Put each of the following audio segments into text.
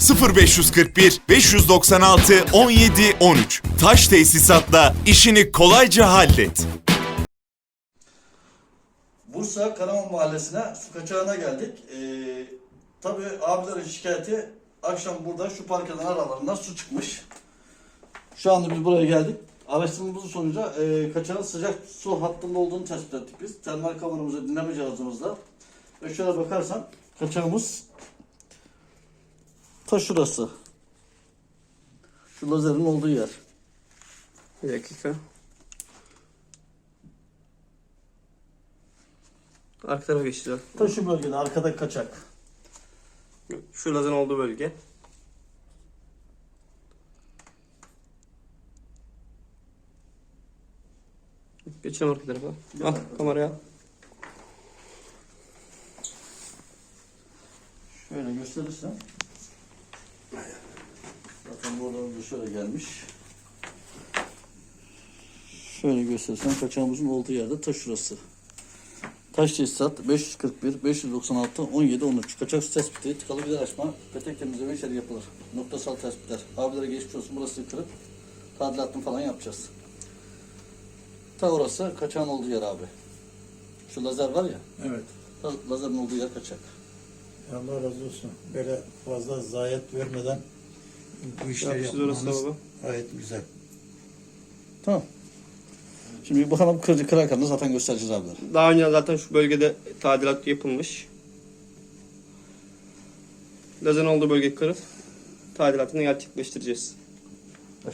0541 596 17 13. Taş tesisatla işini kolayca hallet. Bursa Karaman Mahallesi'ne su kaçağına geldik. Ee, tabii abilerin şikayeti akşam burada şu park eden aralarından su çıkmış. Şu anda biz buraya geldik. Araştırmamızın sonucu e, kaçağın sıcak su hattında olduğunu tespit ettik biz. Termal kameramızı dinleme cihazımızla. Ve şöyle bakarsan kaçağımız ta şurası. Şu lazerin olduğu yer. Bir dakika. Arka tarafa geçeceğiz. Ta şu bölgede arkada kaçak. Şu lazın olduğu bölge. Geçelim arka tarafa. Al kameraya. Şöyle gösterirsem. Buradan da şöyle gelmiş. Şöyle gösterirsem kaçağımızın olduğu yerde taş şurası. Taş tesisat 541, 596, 17, 13. Kaçak tespiti, tıkalı bir açma, petek temizleme işleri yapılır. Noktasal tespitler. Abilere geçmiş olsun burası kırıp tadilatını falan yapacağız. Ta orası kaçağın olduğu yer abi. Şu lazer var ya, Evet. lazerin olduğu yer kaçak. Allah razı olsun. Böyle fazla zayiat vermeden bu işleri Yapıştır orası yapmamız baba. gayet güzel. Tamam. Şimdi bakalım kırıcı kırarken de zaten göstereceğiz abiler. Daha önce zaten şu bölgede tadilat yapılmış. Lazın olduğu bölge kırıp tadilatını gerçekleştireceğiz. Ver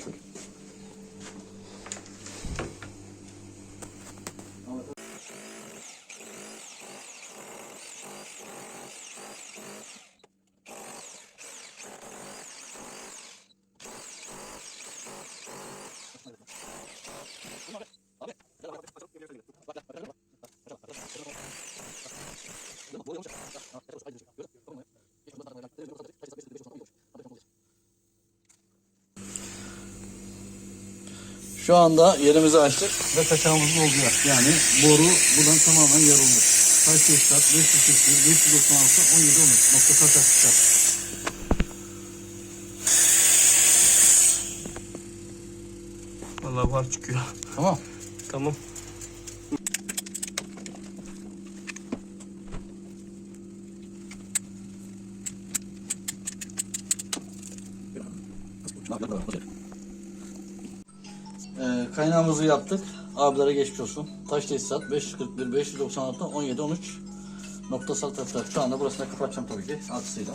Şu anda yerimizi açtık ve kaçağımızın olduğu yer. Yani boru buradan tamamen yarıldı. Kaç tesisat? 541, 596, 17, 13. Noktasal tespitler. Vallahi var çıkıyor. Tamam. Tamam. Ee, kaynağımızı yaptık. Abilere geçmiş olsun. Taş tesisat 541, 596, 17, 13. Noktasal tespitler. Şu anda burasını kapatacağım tabii ki. Aksıyla.